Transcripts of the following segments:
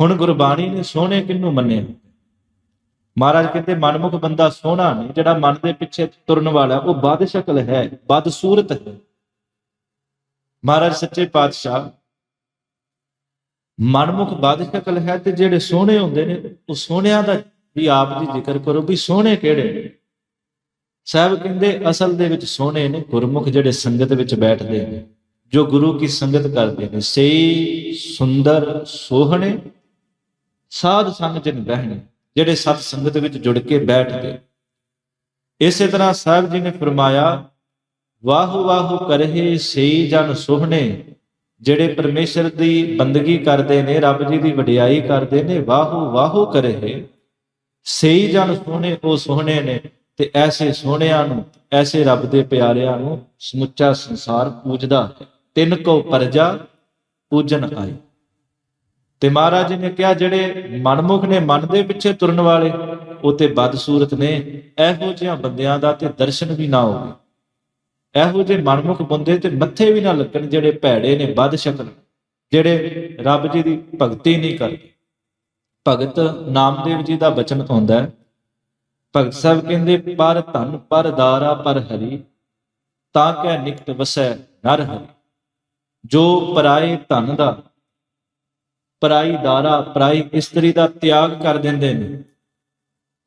ਹੁਣ ਗੁਰਬਾਣੀ ਨੇ ਸੋਹਣੇ ਕਿਹਨੂੰ ਮੰਨੇ? ਮਹਾਰਾਜ ਕਹਿੰਦੇ, ਮਨਮੁਖ ਬੰਦਾ ਸੋਹਣਾ ਨਹੀਂ, ਜਿਹੜਾ ਮਨ ਦੇ ਪਿੱਛੇ ਤੁਰਨ ਵਾਲਾ, ਉਹ ਬਦ ਸ਼ਕਲ ਹੈ ਬਦ ਸੂਰਤ ਹੈ। ਮਹਾਰਾਜ ਸੱਚੇ ਪਾਤਸ਼ਾਹ, ਮਨਮੁਖ ਬਦ ਸ਼ਕਲ ਹੈ ਤੇ ਜਿਹੜੇ ਸੋਹਣੇ ਹੁੰਦੇ ਨੇ, ਉਹ ਸੋਹਣਿਆਂ ਦਾ ਵੀ ਆਪ ਦੀ ਜ਼ਿਕਰ ਕਰੋ ਵੀ ਸੋਹਣੇ ਕਿਹੜੇ ਨੇ। ਸਾਹਿਬ ਕਹਿੰਦੇ, ਅਸਲ ਦੇ ਵਿੱਚ ਸੋਹਣੇ ਨੇ ਗੁਰਮੁਖ ਜਿਹੜੇ ਸੰਗਤ ਵਿੱਚ ਬੈਠਦੇ ਨੇ, ਜੋ ਗੁਰੂ ਕੀ ਸੰਗਤ ਕਰਦੇ ਨੇ। ਸਈ, ਸੁੰਦਰ, ਸੋਹਣੇ ਸਾਧ ਸੰਗ ਜਨ ਬਹਿਣੇ, ਜਿਹੜੇ ਸਤ ਸੰਗਤ ਵਿੱਚ ਜੁੜ ਕੇ ਬੈਠ ਗਏ। ਇਸੇ ਤਰ੍ਹਾਂ ਸਾਹਿਬ ਜੀ ਨੇ ਫਰਮਾਇਆ, ਵਾਹੂ ਵਾਹੂ ਕਰਹਿ ਸਈ ਜਨ ਸੋਹਣੇ, ਜਿਹੜੇ ਪਰਮੇਸ਼ਰ ਦੀ ਬੰਦਗੀ ਕਰਦੇ ਨੇ, ਰੱਬ ਜੀ ਦੀ ਵਡਿਆਈ ਕਰਦੇ ਨੇ, ਵਾਹੂ ਵਾਹੂ ਕਰਹਿ। ਸਈ ਜਨ ਸੋਹਣੇ, ਉਹ ਸੋਹਣੇ ਨੇ, ਤੇ ਐਸੇ ਸੋਹਣਿਆਂ ਨੂੰ, ਐਸੇ ਰੱਬ ਦੇ ਪਿਆਰਿਆਂ ਨੂੰ ਸਮੁੱਚਾ ਸੰਸਾਰ ਪੂਜਦਾ ਹੈ। ਤਿੰਨ ਕੋ ਪਰਜਾ ਪੂਜਨ ਆਏ। ਤੇ ਮਹਾਰਾਜ ਜੀ ਨੇ ਕਿਹਾ, ਜਿਹੜੇ ਮਨਮੁਖ ਨੇ ਮਨ ਦੇ ਪਿੱਛੇ ਤੁਰਨ ਵਾਲੇ, ਉਹ ਤੇ ਬਦਸੂਰਤ ਨੇ। ਇਹੋ ਜਿਹਾਂ ਬੰਦਿਆਂ ਦਾ ਤੇ ਦਰਸ਼ਨ ਵੀ ਨਾ ਹੋਵੇ। ਇਹੋ ਜਿਹੇ ਮਨਮੁਖ ਬੰਦੇ ਤੇ ਮੱਥੇ ਵੀ ਨਾ ਲੱਗਣ, ਜਿਹੜੇ ਭੈੜੇ ਨੇ ਬਦ ਸ਼ਕਲ ਜਿਹੜੇ ਰੱਬ ਜੀ ਦੀ ਭਗਤੀ ਨਹੀਂ ਕਰਦੇ। ਭਗਤ ਨਾਮਦੇਵ ਜੀ ਦਾ ਬਚਨ ਆਉਂਦਾ ਹੈ। ਭਗਤ ਸਾਹਿਬ ਕਹਿੰਦੇ, ਪਰ ਧਨ, ਪਰ ਦਾਰਾ, ਪਰ ਹਰੀ, ਤਾਂ ਕੈ ਨਿਕਟ ਵਸੈ ਨਰ ਹਰੀ। ਜੋ ਪਰਾਏ ਧਨ ਦਾ ਪਰਾਈ ਦਾਰਾ, ਪਰਾਈ ਇਸਤਰੀ ਦਾ ਤਿਆਗ ਕਰ ਦਿੰਦੇ ਨੇ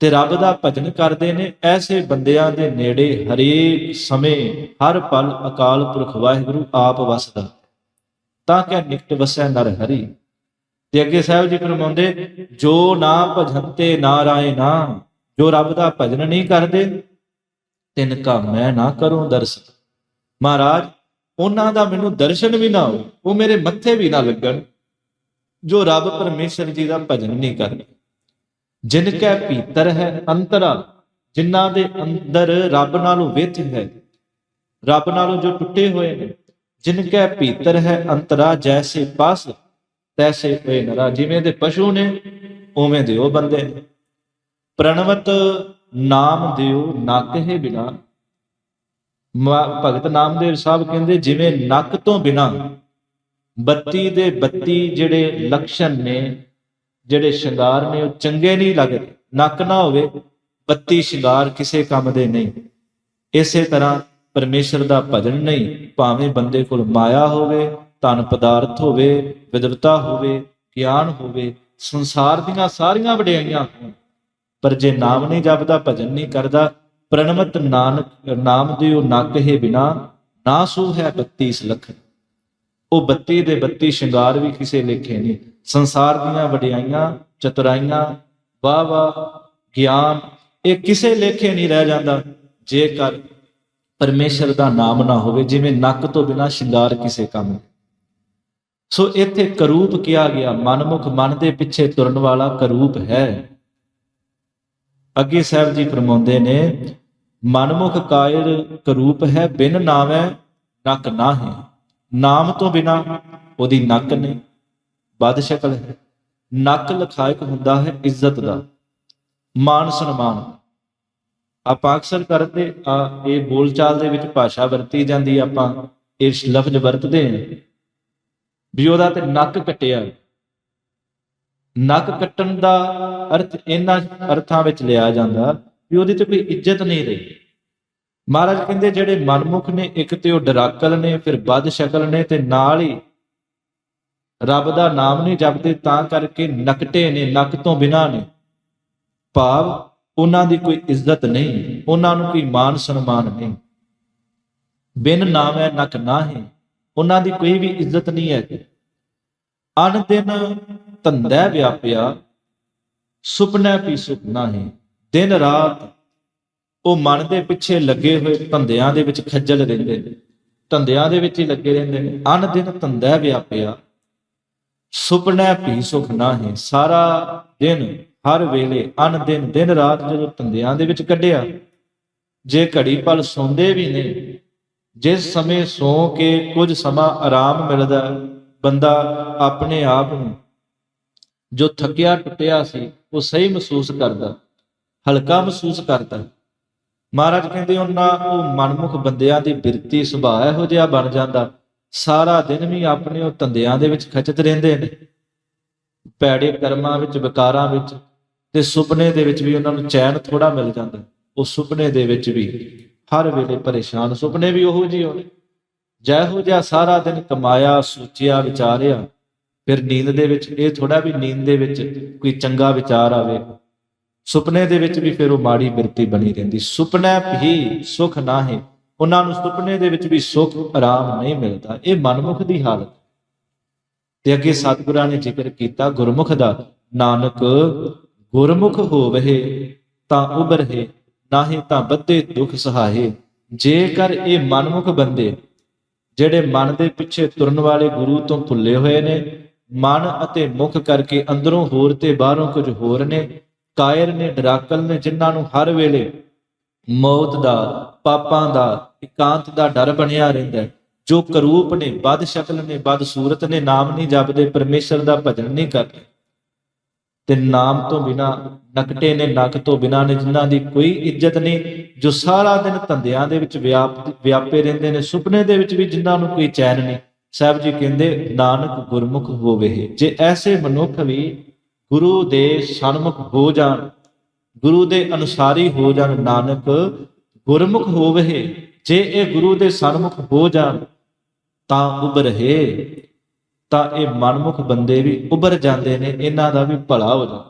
ਤੇ ਰੱਬ ਦਾ ਭਜਨ ਕਰਦੇ ਨੇ। ਐਸੇ ਬੰਦਿਆਂ ਦੇ ਨੇੜੇ ਹਰੇਕ ਸਮੇਂ ਹਰ ਪਲ ਅਕਾਲ ਪੁਰਖ ਵਾਹਿਗੁਰੂ ਆਪ ਵਸਦਾ। ਤਾਂ ਕਿ ਨਿਕਟ ਵਸੈ ਨਰ ਹਰੀ? ਤੇ ਅੱਗੇ ਸਾਹਿਬ ਜੀ ਫਰਮਾਉਂਦੇ, ਜੋ ਨਾ ਭਜਨ ਤੇ ਨਾ, ਜੋ ਰੱਬ ਦਾ ਭਜਨ ਨਹੀਂ ਕਰਦੇ, ਤਿਨ ਕਾ ਮੈਂ ਨਾ ਕਰੂੰ ਦਰਸ਼ਨ ਮਹਾਰਾਜ, ਉਹਨਾਂ ਦਾ ਮੈਨੂੰ ਦਰਸ਼ਨ ਵੀ ਨਾ ਹੋ ਉਹ ਮੇਰੇ ਮੱਥੇ ਵੀ ਨਾ ਲੱਗਣ। ਜੋ ਰੱਬ ਪਰਮੇਸ਼ਰ ਜੀ ਦਾ ਭਜਨ ਨਹੀਂ ਕਰਦੇ ਜਿਨ ਕੈ ਭੀਤਰ ਹੈ ਅੰਤਰਾ, ਜਿਨ੍ਹਾਂ ਦੇ ਅੰਦਰ ਰੱਬ ਨਾਲੋਂ ਵਿਥ ਹੈ, ਰੱਬ ਨਾਲੋਂ ਜੋ ਟੁੱਟੇ ਹੋਏ ਨੇ, ਜਿਨ ਕੈ ਭੀਤਰ ਹੈ ਅੰਤਰਾ, ਜੈਸੇ ਪਾਸ, ਤੈਸੇ ਪਏ ਨਰਾ। ਜਿਵੇਂ ਦੇ ਪਸ਼ੂ ਨੇ, ਉਵੇਂ ਦੇ ਉਹ ਬੰਦੇ ਨੇ। ਪ੍ਰਣਵਤ ਨਾਮ ਦਿਓ ਨੱਕ ਹੈ ਬਿਨਾ। ਭਗਤ ਨਾਮਦੇਵ ਸਾਹਿਬ ਕਹਿੰਦੇ, ਜਿਵੇਂ ਨੱਕ ਤੋਂ ਬਿਨਾ ਬੱਤੀ ਦੇ ਬੱਤੀ ਜਿਹੜੇ ਲਕਸ਼ਣ ਨੇ, ਜਿਹੜੇ ਸ਼ਿੰਗਾਰ ਨੇ, ਉਹ ਚੰਗੇ ਨਹੀਂ ਲੱਗਦੇ। ਨੱਕ ਨਾ ਹੋਵੇ, ਬੱਤੀ ਸ਼ਿੰਗਾਰ ਕਿਸੇ ਕੰਮ ਦੇ ਨਹੀਂ। ਇਸੇ ਤਰ੍ਹਾਂ ਪਰਮੇਸ਼ਰ ਦਾ ਭਜਨ ਨਹੀਂ, ਭਾਵੇਂ ਬੰਦੇ ਕੋਲ ਮਾਇਆ ਹੋਵੇ, ਧਨ ਪਦਾਰਥ ਹੋਵੇ ਵਿਦਵਤਾ ਹੋਵੇ, ਗਿਆਨ ਹੋਵੇ, ਸੰਸਾਰ ਦੀਆਂ ਸਾਰੀਆਂ ਵਡਿਆਈਆਂ ਪਰ ਜੇ ਨਾਮ ਨਹੀਂ ਜਪਦਾ, ਭਜਨ ਨਹੀਂ ਕਰਦਾ, ਪ੍ਰਣਮਤ ਨਾਨਕ, ਨਾਮ ਦਿਓ ਨੱਕ ਹੈ ਬਿਨਾ, ਨਾ ਸੂਹ ਹੈ 32 ਲੱਖ ਉਹ 32 ਦੇ 32 ਸ਼ਿੰਗਾਰ ਵੀ ਕਿਸੇ ਲੇਖੇ ਨਹੀਂ ਸੰਸਾਰ ਦੀਆਂ ਵਡਿਆਈਆਂ, ਚਤੁਰਾਈਆਂ, ਵਾਹ ਵਾਹ, ਗਿਆਨ, ਇਹ ਕਿਸੇ ਲੇਖੇ ਨਹੀਂ ਰਹਿ ਜਾਂਦਾ। ਜੇਕਰ ਪਰਮੇਸ਼ਰ ਦਾ ਨਾਮ ਨਾ ਹੋਵੇ, ਜਿਵੇਂ ਨੱਕ ਤੋਂ ਬਿਨਾ ਸ਼ਿੰਗਾਰ ਕਿਸੇ ਕੰਮ ਸੋ ਇੱਥੇ ਕਰੂਪ ਕਿਹਾ ਗਿਆ, ਮਨਮੁਖ ਮਨ ਦੇ ਪਿੱਛੇ ਤੁਰਨ ਵਾਲਾ ਕਰੂਪ ਹੈ। ਅੱਗੇ ਸਾਹਿਬ ਜੀ ਫਰਮਾਉਂਦੇ ਨੇ, ਮਨਮੁਖ ਕਾਇਰ ਕਰੂਪ ਹੈ, ਬਿਨ ਨਾਮੈ ਨੱਕ ਨਾ ਹੈ ਨਾਮ ਤੋਂ ਬਿਨਾ ਉਹਦੀ ਨੱਕ ਨਹੀਂ ਬਦ ਸ਼ਕਲ ਹੈ ਨੱਕ ਲਖਾਇਕ ਹੁੰਦਾ ਹੈ ਇੱਜ਼ਤ ਦਾ। ਮਾਨ ਸਨਮਾਨ। ਆਪਾਂ ਅਕਸਰ ਕਰਦੇ ਆ ਇਹ ਬੋਲਚਾਲ ਦੇ ਵਿੱਚ ਭਾਸ਼ਾ ਵਰਤੀ ਜਾਂਦੀ ਆਪਾਂ ਇਸ ਲਫ਼ਜ਼ ਵਰਤਦੇ ਹਾਂ। ਵੀ ਉਹਦਾ ਤੇ ਨੱਕ ਕੱਟਿਆ। ਨੱਕ ਕੱਟਣ ਦਾ ਅਰਥ ਇਹਨਾਂ ਅਰਥਾਂ ਵਿੱਚ ਲਿਆ ਜਾਂਦਾ ਵੀ ਉਹਦੀ ਤੇ ਕੋਈ ਇੱਜ਼ਤ ਨਹੀਂ ਰਹੀ। ਮਹਾਰਾਜ ਕਹਿੰਦੇ ਜਿਹੜੇ ਮਨਮੁਖ ਨੇ, ਇੱਕ ਤੇ ਉਹ ਡਰਾਕਲ ਨੇ, ਫਿਰ ਬਦ ਸ਼ਕਲ ਨੇ ਤੇ ਨਾਲ ਹੀ ਰੱਬ ਦਾ ਨਾਮ ਨਹੀਂ ਜਪਦੇ, ਤਾਂ ਕਰਕੇ ਨਕਟੇ ਨੇ, ਨੱਕ ਤੋਂ ਬਿਨਾ ਨੇ। ਭਾਵ ਉਹਨਾਂ ਦੀ ਕੋਈ ਇੱਜ਼ਤ ਨਹੀਂ, ਉਹਨਾਂ ਨੂੰ ਕੋਈ ਮਾਨ ਸਨਮਾਨ ਨਹੀਂ। ਬਿਨ ਨਾਮ ਹੈ, ਨਕ ਨਾਹੀ ਉਹਨਾਂ ਦੀ ਕੋਈ ਵੀ ਇੱਜ਼ਤ ਨਹੀਂ ਹੈ। ਅਨ ਦਿਨ ਧੰਦਾ ਵਿਆਪਿਆ, ਸੁਪਨਾ ਵੀ ਸੁਪਨਾ ਹੈ, ਦਿਨ ਰਾਤ ਉਹ ਮਨ ਦੇ ਪਿੱਛੇ ਲੱਗੇ ਹੋਏ ਧੰਦਿਆਂ ਦੇ ਵਿੱਚ ਖੱਜਲ ਰਹਿੰਦੇ ਨੇ। ਧੰਦਿਆਂ ਦੇ ਵਿੱਚ ਹੀ ਲੱਗੇ ਰਹਿੰਦੇ ਨੇ। ਅਨ ਦਿਨ ਧੰਦਾ ਵਿਆਪਿਆ। ਸੁਪਨਾ ਵੀ ਸੁਖ ਨਾ ਹੈ ਸਾਰਾ ਦਿਨ, ਹਰ ਵੇਲੇ, ਅਨ ਦਿਨ ਦਿਨ ਰਾਤ ਜਦੋਂ ਧੰਦਿਆਂ ਦੇ ਵਿੱਚ ਕੱਢਿਆ, ਜੇ ਘੜੀ ਪਲ ਸੌਂਦੇ ਵੀ ਨਹੀਂ ਜਿਸ ਸਮੇਂ ਸੌ ਕੇ ਕੁਝ ਸਮਾਂ ਆਰਾਮ ਮਿਲਦਾ, ਬੰਦਾ ਆਪਣੇ ਆਪ ਨੂੰ ਜੋ ਥੱਕਿਆ ਟੁੱਟਿਆ ਸੀ, ਉਹ ਸਹੀ ਮਹਿਸੂਸ ਕਰਦਾ, ਹਲਕਾ ਮਹਿਸੂਸ ਕਰਦਾ। ਮਹਾਰਾਜ ਕਹਿੰਦੇ ਉਹਨਾਂ ਉਹ ਮਨਮੁਖ ਬੰਦਿਆਂ ਦੀ ਬਿਰਤੀ ਸੁਭਾਅ ਇਹੋ ਜਿਹਾ ਬਣ ਜਾਂਦਾ। ਸਾਰਾ ਦਿਨ ਵੀ ਆਪਣੇ ਉਹ ਧੰਦਿਆਂ ਦੇ ਵਿੱਚ ਖਚਤ ਰਹਿੰਦੇ ਨੇ। ਪੈੜੇ ਕਰਮਾਂ ਵਿੱਚ, ਵਿਕਾਰਾਂ ਵਿੱਚ ਤੇ ਸੁਪਨੇ ਦੇ ਵਿੱਚ ਵੀ ਉਹਨਾਂ ਨੂੰ ਚੈਨ ਥੋੜਾ ਮਿਲ ਜਾਂਦਾ। ਉਹ ਸੁਪਨੇ ਦੇ ਵਿੱਚ ਵੀ, ਹਰ ਵੇਲੇ ਪਰੇਸ਼ਾਨ। ਸੁਪਨੇ ਵੀ ਉਹੋ ਜਿਹੇ ਹੋਣੇ। ਜਿਹੋ ਜਿਹਾ ਸਾਰਾ ਦਿਨ ਕਮਾਇਆ, ਸੋਚਿਆ, ਵਿਚਾਰਿਆ, ਫਿਰ ਨੀਂਦ ਦੇ ਵਿੱਚ, ਇਹ ਥੋੜਾ ਵੀ ਨੀਂਦ ਦੇ ਵਿੱਚ ਕੋਈ ਚੰਗਾ ਵਿਚਾਰ ਆਵੇ। ਸੁਪਨੇ ਦੇ ਵਿੱਚ ਵੀ ਫਿਰ ਉਹ ਮਾੜੀ ਬਿਰਤੀ ਬਣੀ ਰਹਿੰਦੀ। ਸੁਪਨਾ ਵੀ ਸੁਖ ਨਾ ਹੈ ਉਹਨਾਂ ਨੂੰ ਸੁਪਨੇ ਦੇ ਵਿੱਚ ਵੀ ਸੁਖ, ਆਰਾਮ ਨਹੀਂ ਮਿਲਦਾ। ਇਹ ਮਨਮੁਖ ਦੀ ਹਾਲਤ ਤੇ ਅੱਗੇ ਸਤਿਗੁਰਾਂ ਨੇ ਜ਼ਿਕਰ ਕੀਤਾ, ਗੁਰਮੁਖ ਦਾ, ਨਾਨਕ, ਗੁਰਮੁਖ ਹੋਵੇ ਤਾਂ ਉਬਰਹਿ, ਨਾਹੀ ਤਾਂ ਬੱਧੇ ਦੁੱਖ ਸਹਾਏ ਜੇਕਰ ਇਹ ਮਨਮੁਖ ਬੰਦੇ, ਜਿਹੜੇ ਮਨ ਦੇ ਪਿੱਛੇ ਤੁਰਨ ਵਾਲੇ ਗੁਰੂ ਤੋਂ ਭੁੱਲੇ ਹੋਏ ਨੇ, ਮਨ ਅਤੇ ਮੁਖ ਕਰਕੇ ਅੰਦਰੋਂ ਹੋਰ ਤੇ ਬਾਹਰੋਂ ਕੁਝ ਹੋਰ ਨੇ ਕਾਇਰ ਨੇ, ਡਰਾਕਲ ਨੇ ਜਿਨ੍ਹਾਂ ਨੂੰ ਹਰ ਵੇਲੇ ਮੌਤ ਦਾ, ਪਾਪਾਂ ਦਾ, ਇਕਾਂਤ ਦਾ ਡਰ ਬਣਿਆ ਰਹਿੰਦਾ ਜੋ ਕਰੂਪ ਨੇ ਬਦ ਸ਼ਕਲ ਨੇ ਬਦ ਸੂਰਤ ਨੇ, ਨਾਮ ਨਹੀਂ ਜਪਦੇ, ਪਰਮੇਸ਼ਰ ਦਾ ਭਜਨ ਨਹੀਂ ਕਰਦੇ। ਤੇ ਨਾਮ ਤੋਂ ਬਿਨਾ, ਨਕਟੇ ਨੇ, ਨਕ ਤੋਂ ਬਿਨਾ ਨੇ, ਜਿਨ੍ਹਾਂ ਦੀ ਕੋਈ ਇੱਜ਼ਤ ਨਹੀਂ, ਜੋ ਸਾਰਾ ਦਿਨ ਧੰਦਿਆਂ ਦੇ ਵਿੱਚ ਵਿਆਪ, ਵਿਆਪੇ ਰਹਿੰਦੇ ਨੇ, ਸੁਪਨੇ ਦੇ ਵਿੱਚ ਵੀ ਜਿਨ੍ਹਾਂ ਨੂੰ ਕੋਈ ਚੈਨ ਨਹੀਂ। ਸਾਹਿਬ ਜੀ ਕਹਿੰਦੇ, ਨਾਨਕ ਗੁਰਮੁਖ ਹੋਵੇ ਜੇ ਐਸੇ ਮਨੁੱਖ ਵੀ ਗੁਰੂ ਦੇ ਸਨਮੁਖ ਹੋ ਜਾਣ, ਗੁਰੂ ਦੇ ਅਨੁਸਾਰੀ ਹੋ ਜਾਣ ਨਾਨਕ, ਗੁਰਮੁਖ ਹੋਵੇ ਜੇ ਇਹ ਗੁਰੂ ਦੇ ਸਨਮੁਖ ਹੋ ਜਾਣ, ਤਾਂ ਉਭਰੇ ਤਾਂ ਇਹ ਮਨਮੁਖ ਬੰਦੇ ਵੀ ਉਭਰ ਜਾਂਦੇ ਨੇ, ਇਹਨਾਂ ਦਾ ਵੀ ਭਲਾ ਹੋ ਜਾਂਦਾ